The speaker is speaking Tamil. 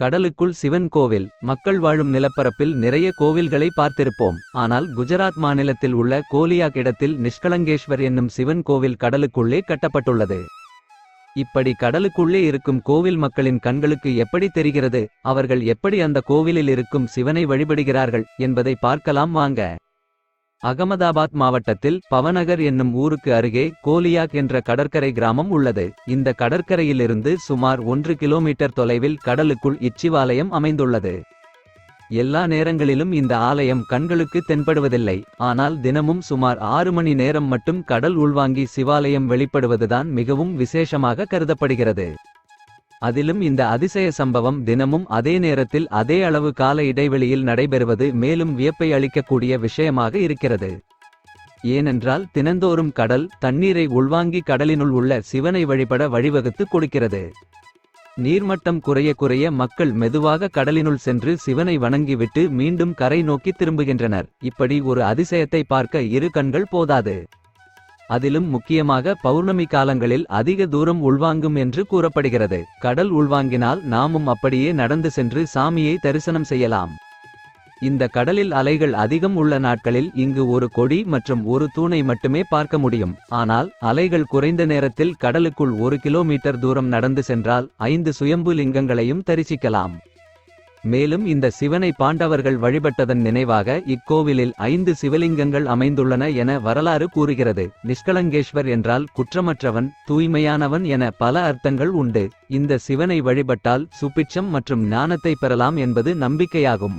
கடலுக்குள் சிவன் கோவில். மக்கள் வாழும் நிலப்பரப்பில் நிறைய கோவில்களை பார்த்திருப்போம். ஆனால் குஜராத் மாநிலத்தில் உள்ள கோலியாக் இடத்தில் நிஷ்கலங்கேஸ்வர் என்னும் சிவன் கோவில் கடலுக்குள்ளே கட்டப்பட்டுள்ளது. இப்படி கடலுக்குள்ளே இருக்கும் கோவில் மக்களின் கண்களுக்கு எப்படி தெரிகிறது? அவர்கள் எப்படி அந்த கோவிலில் இருக்கும் சிவனை வழிபடுகிறார்கள்? என்பதை பார்க்கலாம் வாங்க. அகமதாபாத் மாவட்டத்தில் பவநகர் என்னும் ஊருக்கு அருகே கோலியாக் என்ற கடற்கரை கிராமம் உள்ளது. இந்த கடற்கரையிலிருந்து சுமார் ஒன்று கிலோமீட்டர் தொலைவில் கடலுக்குள் இச்சிவாலயம் அமைந்துள்ளது. எல்லா நேரங்களிலும் இந்த ஆலயம் கண்களுக்கு தென்படுவதில்லை. ஆனால் தினமும் சுமார் ஆறு மணி நேரம் மட்டும் கடல் உள்வாங்கி சிவாலயம் வெளிப்படுவதுதான் மிகவும் விசேஷமாக கருதப்படுகிறது. அதிலும் இந்த அதிசய சம்பவம் தினமும் அதே நேரத்தில் அதே அளவு கால இடைவெளியில் நடைபெறுவது மேலும் வியப்பை அளிக்கக்கூடிய விஷயமாக இருக்கிறது. ஏனென்றால் தினந்தோறும் கடல் தண்ணீரை உள்வாங்கி கடலினுள் உள்ள சிவனை வழிபட வழிவகுத்து கொடுக்கிறது. நீர்மட்டம் குறைய குறைய மக்கள் மெதுவாக கடலினுள் சென்று சிவனை வணங்கிவிட்டு மீண்டும் கரை நோக்கி திரும்புகின்றனர். இப்படி ஒரு அதிசயத்தை பார்க்க இரு கண்கள் போதாது. அதிலும் முக்கியமாக பௌர்ணமி காலங்களில் அதிக தூரம் உள்வாங்கும் என்று கூறப்படுகிறது. கடல் உள்வாங்கினால் நாமும் அப்படியே நடந்து சென்று சாமியை தரிசனம் செய்யலாம். இந்த கடலில் அலைகள் அதிகம் உள்ள நாட்களில் இங்கு ஒரு கொடி மற்றும் ஒரு தூணை மட்டுமே பார்க்க முடியும். ஆனால் அலைகள் குறைந்த நேரத்தில் கடலுக்குள் ஒரு கிலோமீட்டர் தூரம் நடந்து சென்றால் ஐந்து சுயம்பு லிங்கங்களையும் தரிசிக்கலாம். மேலும் இந்த சிவனை பாண்டவர்கள் வழிபட்டதன் நினைவாக இக்கோவிலில் ஐந்து சிவலிங்கங்கள் அமைந்துள்ளன என வரலாறு கூறுகிறது. நிஷ்கலங்கேஸ்வர் என்றால் குற்றமற்றவன் தூய்மையானவன் என பல அர்த்தங்கள் உண்டு. இந்த சிவனை வழிபட்டால் சுபிட்சம் மற்றும் ஞானத்தை பெறலாம் என்பது நம்பிக்கையாகும்.